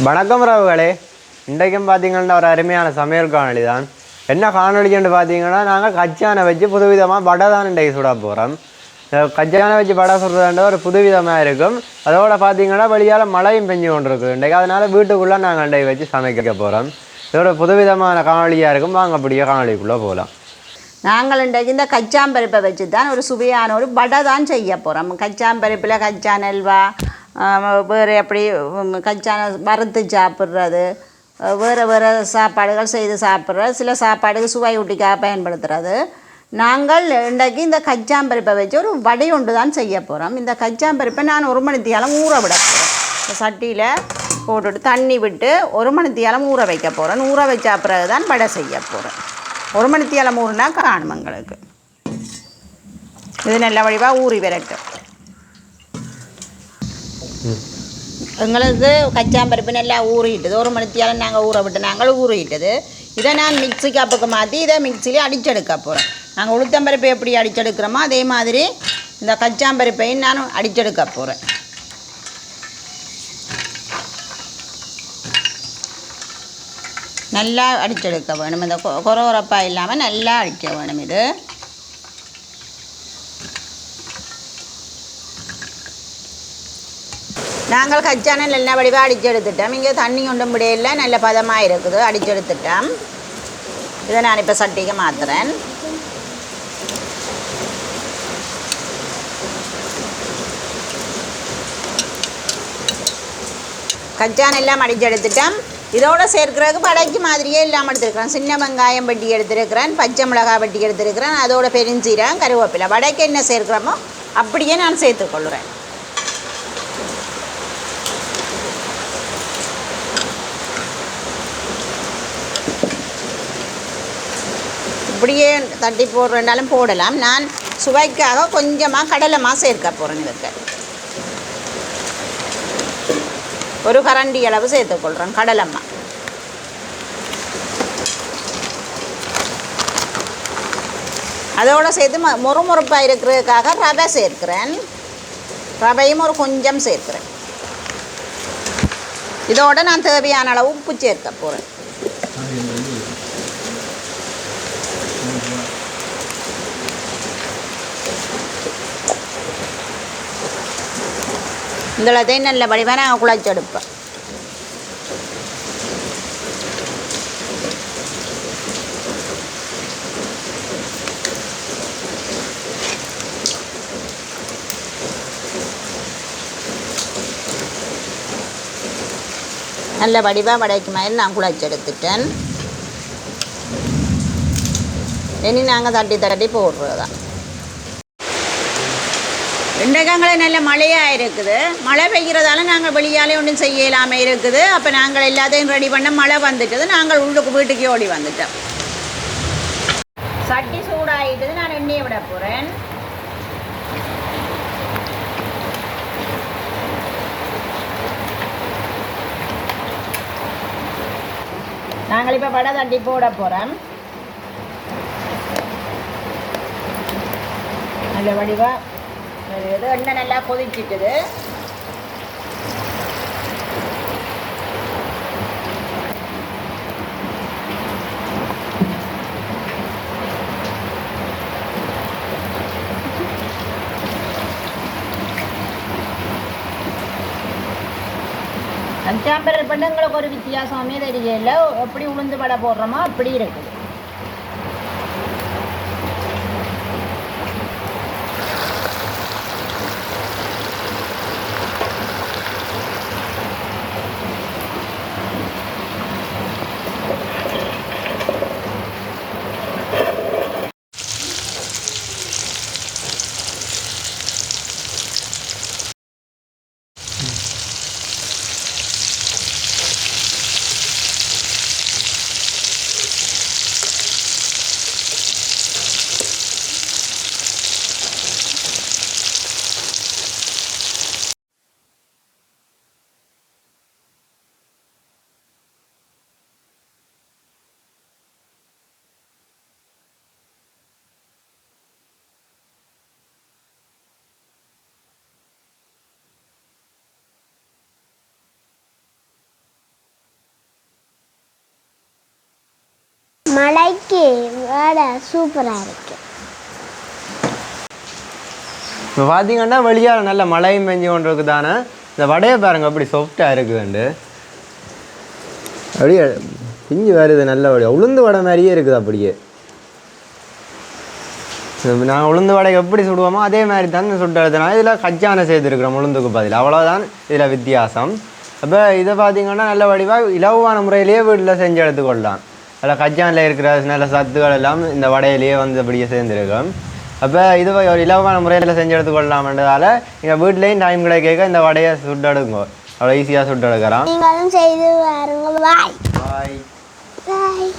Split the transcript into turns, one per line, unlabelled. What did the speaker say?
வணக்கம் ரவுகளே. இன்றைக்கும் பார்த்தீங்கன்னா ஒரு அருமையான சமையல் காணொலி தான் என்ன காணொளின்னு பார்த்தீங்கன்னா நாங்கள் கச்சானை வச்சு புதுவிதமாக வடை தான் இன்றைக்கு சுட போகிறோம் கச்சானை வச்சு வடை சுடுறதுன்ற ஒரு புதுவிதமாக இருக்கும். அதோட பார்த்தீங்கன்னா வெளியால் மழையும் பெஞ்சு கொண்டு இருக்குது இன்றைக்கு. அதனால் வீட்டுக்குள்ளே நாங்கள் இன்றைக்கு வச்சு சமைக்க போகிறோம் இதோட புதுவிதமான காணொலியாக இருக்கும். வாங்க அப்படியே காணொலிக்குள்ளே போகலாம்
நாங்கள் இன்றைக்கு இந்த கச்சாம்பருப்பை வச்சு தான் ஒரு சுவையான ஒரு வடை தான் செய்ய போகிறோம் கச்சாம்பருப்பில் கச்சா நெல்வா வேறு எப்படி கஞ்சான வறுத்து சாப்பிட்றது வேறு வேறு சாப்பாடுகள் செய்து சாப்பிட்றது சில சாப்பாடுக்கு சுவை ஊட்டிக்காக பயன்படுத்துறது. நாங்கள் இன்றைக்கு இந்த கச்சாம்பருப்பை வச்சு ஒரு வடை உண்டு தான் செய்ய போகிறோம் இந்த கச்சாம்பருப்பை நான் ஒரு மணித்தியாலம் ஊற விட போகிறேன் இந்த சட்டியில் போட்டுட்டு தண்ணி விட்டு ஒரு மணித்தியாலம் ஊற வைக்க போகிறேன் ஊற வச்ச பிறகு தான் வடை செய்ய போகிறேன் ஒரு மணித்தியாலம் ஊறுனா காணும் எங்களுக்கு. இது நல்ல வடிவாக ஊறி விரட்டும். எங்களது கச்சாம்பருப்பு நல்லா ஊறிட்டுது. ஒரு மணித்தியாலும் நாங்கள் ஊற விட்டு நாங்கள் ஊறிட்டது. இதை நான் மிக்ஸி கப்புக்கு மாற்றி இதை மிக்சியில் அடிச்செடுக்க போகிறோம் நாங்கள் உளுத்தம்பருப்பு எப்படி அடிச்செடுக்கிறோமோ அதே மாதிரி இந்த கச்சாம்பருப்பையும் நான் அடிச்செடுக்க போகிறேன் நல்லா அடிச்செடுக்க வேணும். இந்த கொ- கொரகொரப்பாக இல்லாமல் நல்லா அடிக்க வேணும் இது. நாங்கள் கச்சானல் நல்லா வடிவாக அடிச்செடுத்துட்டோம். இங்கே தண்ணி ஒன்றும் முடியல நல்ல பதமாக இருக்குது. அடிச்செடுத்துட்டோம். இதை நான் இப்போ சட்டிக்கு மாற்றுறேன் கச்சான் எல்லாம் அடிச்செடுத்துட்டோம். இதோட சேர்க்கிறதுக்கு படைக்கு மாதிரியே இல்லாமல் எடுத்துருக்கிறேன் சின்ன வெங்காயம் வெட்டி எடுத்துருக்கிறேன். பச்சை மிளகாய் வெட்டி எடுத்துருக்கிறேன். அதோட பெருஞ்சீரகம் கருவேப்பிலை. வடைக்கு என்ன சேர்க்கிறோமோ அப்படியே நான் சேர்த்துக்கொள்கிறேன். அப்படியே தட்டி போடுறனாலும் போடலாம். நான் சுவைக்காக கொஞ்சமாக கடலைமா சேர்க்க போகிறேன் இதுக்கு ஒரு கரண்டி அளவு சேர்த்துக்கொள்கிறேன் கடலம்மா அதோடு சேர்த்து ம முறுமுறுப்பாக இருக்கிறதுக்காக ரவை சேர்க்கிறேன். ரவையும் ஒரு கொஞ்சம் சேர்க்கிறேன். இதோடு நான் தேவையான அளவு உப்பு சேர்க்க போகிறேன் இந்த நல்ல வடிவாக நான் குழச்செடுப்பேன் நல்ல வடிவாக வடைக்கு மாதிரி நான் குழச்செடுத்துட்டேன் இனி நாங்கள் தட்டி தட்டி போடுறது தான் இன்றைக்காங்களே நல்ல மழையாக இருக்குது. மழை பெய்கிறதால நாங்கள் வெளியாலே ஒன்றும் செய்ய இல்லாமல் இருக்குது. அப்போ நாங்கள் எல்லாத்தையும் ரெடி பண்ண மழை வந்துட்டது. நாங்கள் உள்ளுக்கு வீட்டுக்கு ஓடி வந்துட்டோம். சட்டி சூடாகிட்டது நான் எண்ணெயை விட போகிறேன் நாங்கள் இப்போ வடை தட்டி போட போகிறோம் நல்ல வடிவாக இது எண்ணெய் நல்லா கொதிச்சிட்டுது அஞ்சாம்பர் பெண்ணுங்களுக்கு ஒரு வித்தியாசமே தெரியல. எப்படி உளுந்து வடை போடுறோமோ அப்படி இருக்குது.
மலைக்கு வடை சூப்பராக இருக்கு.
இப்போ பார்த்தீங்கன்னா வெளியால் நல்ல மழையும் பெஞ்சு கொண்டு இருக்குதானே? இந்த வடையை பாருங்க அப்படி சாஃப்டாக இருக்குதுண்டு அப்படியே பிஞ்சு வருது நல்ல வடை. உளுந்து வடை மாதிரியே இருக்குது அப்படியே. நான் உளுந்து வடை எப்படி சுடுவோமோ அதே மாதிரி தான் சுட்டுறதுனால இதில் கச்சானை சேர்த்துருக்குறோம் உளுந்துக்கு பதில். அவ்வளோதான் இதில் வித்தியாசம். அப்போ இதை பார்த்தீங்கன்னா நல்ல வடிவாக இலவான முறையிலேயே வீட்டில் செஞ்சு எடுத்துக்கொள்ளலாம். அதில் கச்சானில் இருக்கிற நல்ல சத்துக்கள் எல்லாம் இந்த வடையிலேயே வந்து அப்படியே சேர்ந்துருக்கும். அப்போ இது ஒரு இலவான முறையில் செஞ்சு எடுத்துக்கொள்ளலாம்ன்றதால எங்கள் வீட்லேயும் டைம் கிடைக்க இந்த வடையை சுட்டு எடுங்க. அவ்வளோ ஈஸியாக சுட்டு எடுக்கலாம்.
நீங்களும் செய்து பாருங்க பாய்
பாய்
பாய்